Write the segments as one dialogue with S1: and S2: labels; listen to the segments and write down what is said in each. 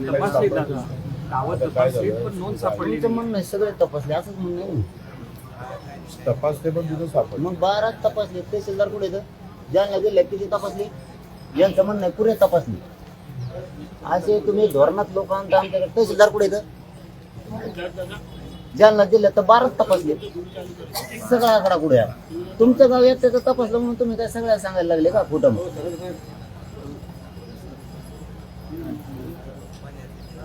S1: तपासले दादा गावात तपासले पण नोंद सापडली
S2: तुमचं म्हणणं आहे सगळे तपासले असंच म्हणणं आहे. ना.
S3: तपासते पण तिथं सापडलं.
S2: मग बारा तपासले तहसीलदार कुठे तर ज्यांना दिले किती तपासले? यांचं म्हणणं आहे पुरे तपासले. असे तुम्ही धोरणात लोक आणता आमच्याकडे तहसीलदार कुठे तर ज्यांना दिले तर बाराच तपासले सगळा आकडा कुठे तुमचं गाव येत त्याचं तपासलं म्हणून तुम्ही काय सगळ्या सांगायला लागले का कुठं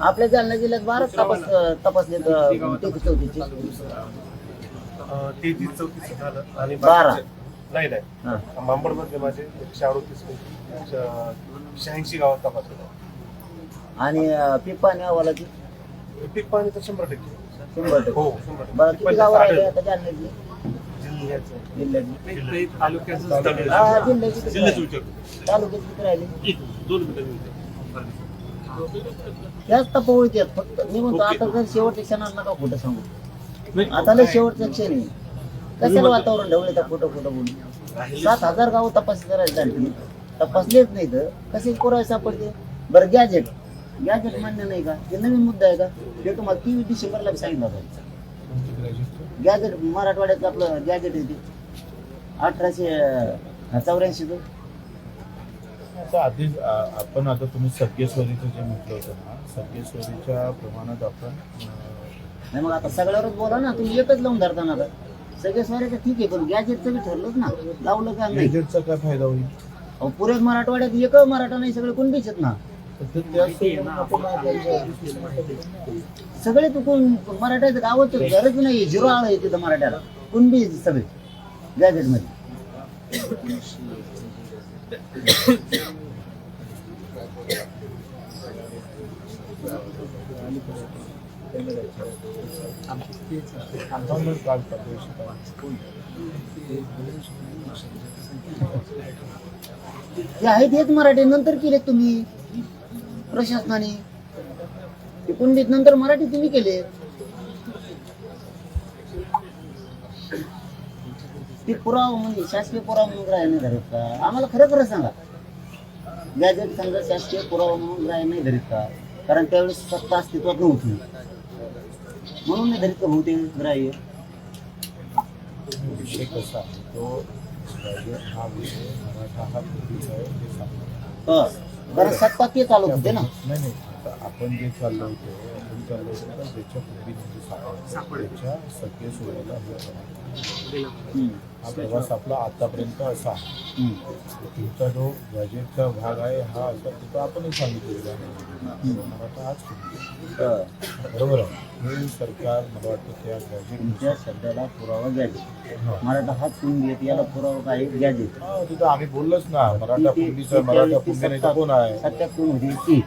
S2: आपल्या जालना जिल्ह्यात बाराच तपास तपासले तेहतीस चौतीसचे.
S4: तेहतीस चौतीस झालं आणि
S2: बारा.
S4: नाही नाही. माझे एकशे अडोतीस पैकी शहाऐंशी गावात तपासलं
S2: आणि अहवालाची
S4: पीक पाणी तर शंभर टक्के.
S2: शंभर टक्के.
S4: हो शंभर
S2: बरं
S4: टक्के
S2: किती गावं राहिले
S4: आढळलं.
S2: आता जालन्यातली.
S4: जिल्ह्याचं.
S2: जिल्ह्यातली.
S1: नाही, ते तालुक्याचं स्थळ
S2: हा,
S1: आहे.
S2: जिल्ह्याची किती राहिली? तालुक्यात किती राहिले.
S1: दोन मिनिटं
S2: त्याच तपावळीत आहेत फक्त मी म्हणतो आता जर शेवटच्या क्षणात नका खोटं सांगू. आता लय शेवटचं क्षण आहे. कशाला वातावरण ढवळे तर खोटं खोटं बोलू सात हजार गाव तपासणी करायला झाली तपासलेच नाही तर कसे पुरावे सापडते बरं गॅजेट गॅजेट मान्य नाही का? हे नवीन मुद्दा आहे का? ते तुम्हाला तेवीस डिसेंबरला सांगितलं होतं. गॅजेट मराठवाड्याचं आपलं गॅजेट आहे ते. अठराशे चौऱ्याऐंशीचं
S3: आता आधी आ- आपण आता तुम्ही सगळेश्वरीचं जे म्हटलं होतं ना सगळेश्वरीच्या प्रमाणात आपण
S2: नाही मग आता सगळ्यावरच बोला ना तुम्ही एकच लावून धरता ना आता. सगळे स्वाऱ्याचं ठीक आहे पण गॅजेटचं बी ठरलंच ना. लावलं का
S3: गॅजेटचा काय फायदा होईल?
S2: पुऱ्याच मराठवाड्यात एक मराठा नाही सगळे कुणबीच आहेत ना?
S3: तर ते
S2: सगळे तू कोण मराठ्याचं गावच गरज नाही झिरो आळ आहे तिथं मराठ्याला. कुणबी सगळे
S3: गॅजेटमध्ये
S2: जे आहेत हेच मराठी नंतर केले तुम्ही. प्रशासनाने. ते कुणबीत नंतर मराठी तुम्ही केले. ते पुरावा म्हणजे शासकीय पुरावा म्हणून ग्राह्य नाही धरत का? आम्हाला खरं खरं सांगा. गॅजेट समजा शासकीय पुरावा म्हणून ग्राह्य नाही धरीत का? कारण त्यावेळेस सत्ता अस्तित्वात नव्हती. म्हणून नाही धरीत का बहुतेक ग्राह्य?
S3: विषय कसा तो हा विषय मराठा हा पूर्वीचा आहे सांगतो.
S2: कारण सत्ता ते चालवत होते ना?
S3: नाही नाही. आता आपण जे चाललो होतो आपण चाललो ज्याच्या पूर्वी म्हणजे सापडतो त्याच्या सगळे सोयीला हे प्रमाण.
S2: हा
S3: प्रवास आपला आतापर्यंत असा तुमचा जो गॅजेटचा भाग आहे हा असा तिथं आपणही सांगितलेला आहे मराठा हाच पूर्वी. बरोबर आहे हे सरकार मला वाटतं त्या
S2: गॅजेटच्या सध्याला पुरावा गॅजेट मराठा हाच कुंडी येते याला पुरावा काय गॅजेट
S3: तिथं आम्ही बोललोच ना मराठा पुंडीचा मराठा पुंडी कोण आहे
S2: सध्या कोण होती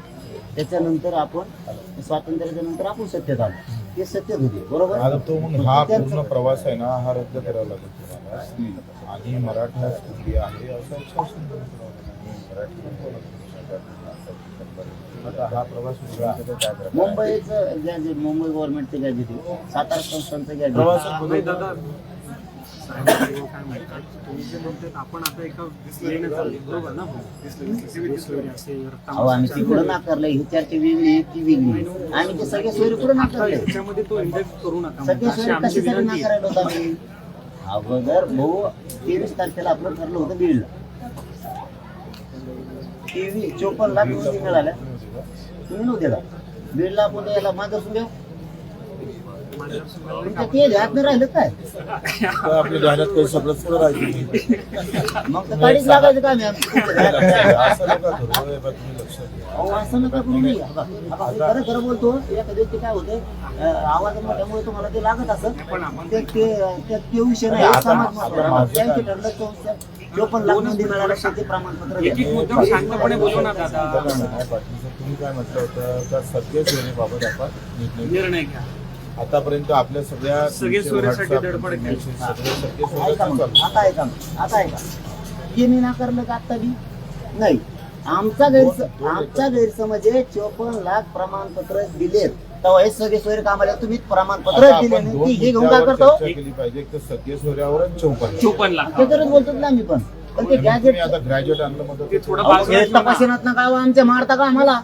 S2: त्याच्यानंतर आपण स्वातंत्र्याच्या नंतर आपण सत्तेत आलो. ते सत्तेत होते बरोबर?
S3: आता तो मग हा पूर्ण प्रवास आहे ना हा रद्द करावा लागेल तुम्हाला.
S2: हं.
S3: आणि मराठा कुंडी आहे असं शासन हा प्रवास.
S2: मुंबईचं गॅजेट मुंबई गव्हर्नमेंटचं गॅजेट सातारा संस्थांचं गॅजेट
S1: काय म्हणतात तुम्ही जे म्हणतात आपण आता एका लेणं चालली बरोबर ना दिसलोरी असेल
S2: अहो आम्ही ती कुठं नाकारलंय ही चर्चा वेगळी ती वेगळी आम्ही ते सगळे सोयरे कुठं नाकारले
S1: त्याच्यामध्ये तो इंडेक्स करू नका
S2: सगळे
S1: अशी
S2: सोयरे
S1: आमची
S2: कशासाठी
S1: विनंती आहे.
S2: नाकारायला होता? आम्ही अगोदर भाऊ तेवीस तारखेला आपलं ठरलं होतं बीडला तेवीस चोपन्न लाख नोंदी मिळाल्या तुम्ही नव्हते का बीडला आपण याला मागं देऊ तुमच्या ते ध्यात नाही राहिलं काय?
S3: आपल्या ध्यानात काही
S2: मग तर गाडीच लागायचं का मी आमचं?
S3: असं नका करू हे
S2: नये खरं खरं बोलतो एखाद्या व्यक्ती काय होते आवाज मोठ्यामुळे तुम्हाला ते लागत असत ते ते ते- ते विषय नाही. समाज
S3: काय-
S2: ठरलं चौ- चोपन्न लाख नोंदी मिळाल्या शेती प्रमाणपत्र
S3: तुम्ही काय म्हटलं होतं त्या सगळ्या सोयीबाबत आपण. निर्णय
S1: घ्या.
S3: आतापर्यंत आपल्या सगळ्या
S1: सगळे
S2: ऐका मग. आता ऐका मग, आता ऐका हे मी नाकारलं का आता बी? नाही. आमचा गैरस आमचा गैरसमज आहे चोपन्न लाख प्रमाणपत्र दिलेत तेव्हा हे सगळे सोयरे कामाला तुम्ही प्रमाणपत्र दिले नाही. हे घेऊन काय करतो?
S3: चर्चा केली पाहिजे. एक तर सगळे सोऱ्यावर चौपन्न.
S1: चोपन्न लाख.
S2: ते तरच बोलतो ना आम्ही पण. पण ते गॅजेट
S3: आता ग्रॅज्युएट आणलं मध्ये
S1: ते थोडं
S2: अहो,
S1: बाजूला
S2: हे
S1: ठेवा ना.
S2: तपासण्यात ना गाव आमच्या मारता का आम्हाला?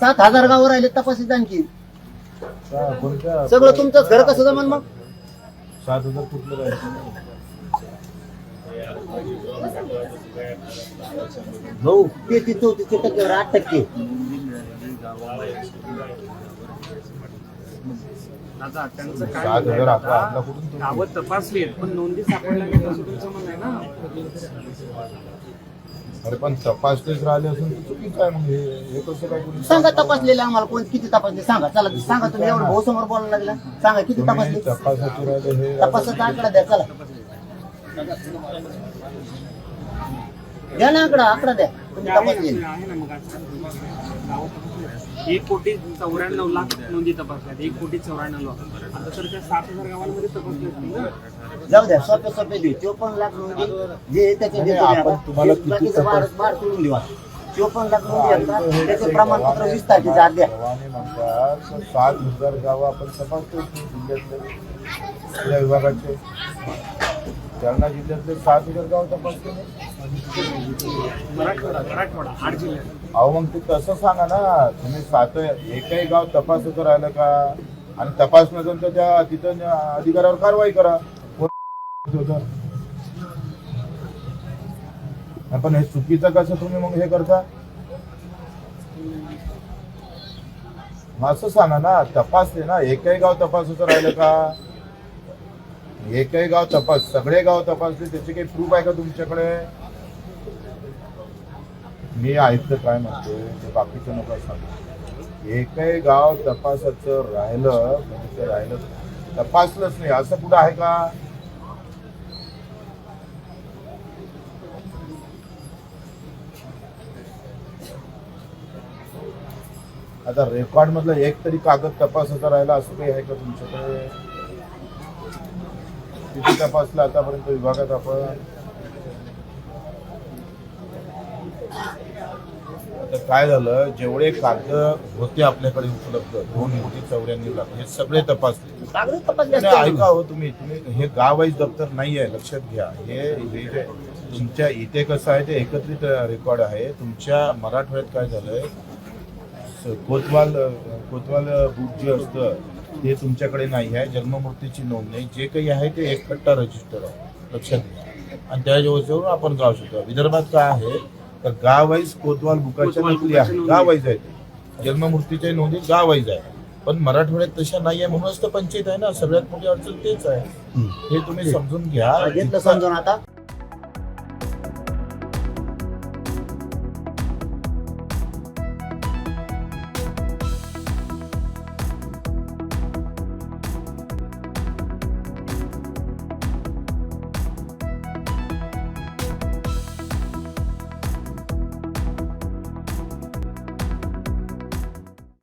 S2: सात हजार गाव राहिले तपासीत आणखी. सगळं तुमचंच घर कसं जमन मग?
S3: सात हजार कुठलं
S2: भाऊ ते ते चौतीस टक्के आठ टक्के.
S1: त्यांचं काय नावं तपासली पण नोंदी सापडल्या नाहीत असं तुमचं म्हणणं आहे ना?
S3: अरे पण तपासलेच राहिले असून ते चुकीचं आहे मग हे हे कसं काय कोणी
S2: सांगा तपासलेले आम्हाला कोण किती तपासले? सांगा चला सांगा तुम्ही एवढं भाऊ समोर बोलायला लागला. सांगा किती
S3: तुम्ही
S2: तपासले?
S3: तपासाचे राहिले हे
S2: तपासाचा आकडा द्या चला. द्या ना आकडा आकडा द्या. तुम्ही तपासले.
S1: एक कोटी चौऱ्याण्णव लाख नोंदी तपासल्यात एक कोटी चौऱ्याण्णव लाख आता तर त्या सात हजार गावांमध्ये तपासले
S2: जाऊ द्या सोपे सोपे देऊ चोपन्न लाख नोंदी जे त्याचे देतो
S3: आपण. तुम्हाला किती तपास-
S2: सोडून देऊ. चोपन्न लाख नोंदी त्याचे प्रमाणपत्र वीस तारखेच्या आत द्या
S3: सात हजार गावं आपण तपासतो जिल्ह्यातले विभागाचे जालना जिल्ह्यातले सात हजार गाव तपासतो अहो मग ते तसं सांगा ना तुम्ही सात एकही गाव तपासत राहिलं का? आणि तपास नसेल तर त्या तिथं अधिकाऱ्यावर कारवाई करा? पण हे चुकीचं कसं तुम्ही मग हे करता? मग असं सांगा ना तपासले ना एकही गाव तपासाचं राहिलं का? एकही गाव तपास सगळे गाव तपासले त्याचे काही प्रूफ आहे का तुमच्याकडे? मी आयुक्त काय म्हणतो ते बाकीचं नको सांगतो एकही गाव तपासाचं राहिलं म्हणजे ते राहिलं तपासलंच नाही. असं कुठं आहे का? आता रेकॉर्ड मधलं एक तरी कागद तपासाचा राहिला असं काही आहे का तुमच्याकडे? किती तपासलं आतापर्यंत विभागात आपण आता काय झालं जेवढे कागद होते आपल्याकडे उपलब्ध दोन कोटी चौऱ्याण्णव लाख हे सगळे तपासले.
S2: कागद तपासले
S3: आणि
S2: असते
S3: ऐका हो तुम्ही तुम्ही हे गाव वाईज दप्तर नाही आहे लक्षात घ्या. हे हे जे तुमच्या इथे कसं आहे ते एकत्रित रेकॉर्ड आहे. तुमच्या मराठवाड्यात काय झालंय स- कोतवाल कोतवाल बुक जे असतं ते तुमच्याकडे नाही आहे. जन्ममूर्तीची नोंद नाही. जे काही आहे ते एकट्टा रजिस्टर आहे. लक्षात घ्या. आणि त्या व्यवस्थेवरून आपण गाव शोधतो विदर्भात काय आहे? तर गाव वाईज कोतवाल बुकाच्या
S1: बुकाच्या
S3: आहे. गाव वाईज आहे ते. जन्ममूर्तीच्या नोंदी गाव वाईज आहे पण मराठवाड्यात तशा नाही आहे. म्हणूनच तर पंचायत आहे ना. सगळ्यात मोठी अडचण तेच आहे. हे तुम्ही समजून घ्या.
S2: समजून आता.